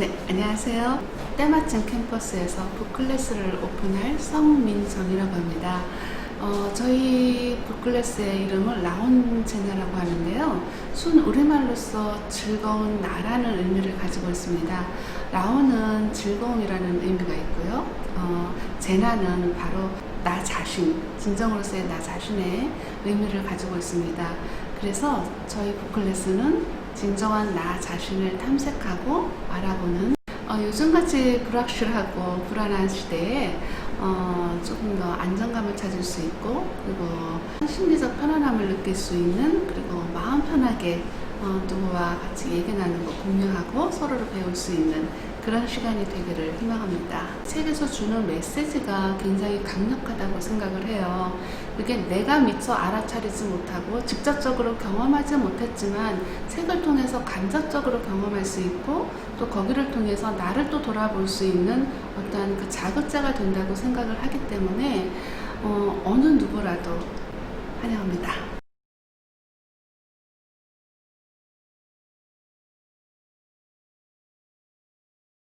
네, 안녕하세요. 때마침 캠퍼스에서 북클래스를 오픈할 성민정이라고 합니다. 어, 저희 북클래스의 이름을 라온제나라고 하는데요. 순 우리말로서 즐거운 나라는 의미를 가지고 있습니다. 라온은 즐거움이라는 의미가 있고요. 어, 제나는 바로 나 자신, 진정으로서의 나 자신의 의미를 가지고 있습니다. 그래서 저희 북클래스는 진정한 나 자신을 탐색하고 알아보는 어, 요즘같이 불확실하고 불안한 시대에 어, 조금 더 안정감을 찾을 수 있고 그리고 심리적 편안함을 느낄 수 있는 그리고 마음 편하게 어, 누구와 같이 얘기 나누고 공유하고 서로를 배울 수 있는 그런 시간이 되기를 희망합니다. 책에서 주는 메시지가 굉장히 강력하다고 생각을 해요. 그게 내가 미처 알아차리지 못하고 직접적으로 경험하지 못했지만 책을 통해서 간접적으로 경험할 수 있고 또 거기를 통해서 나를 또 돌아볼 수 있는 어떠한 그 자극자가 된다고 생각을 하기 때문에 어, 어느 누구라도 환영합니다.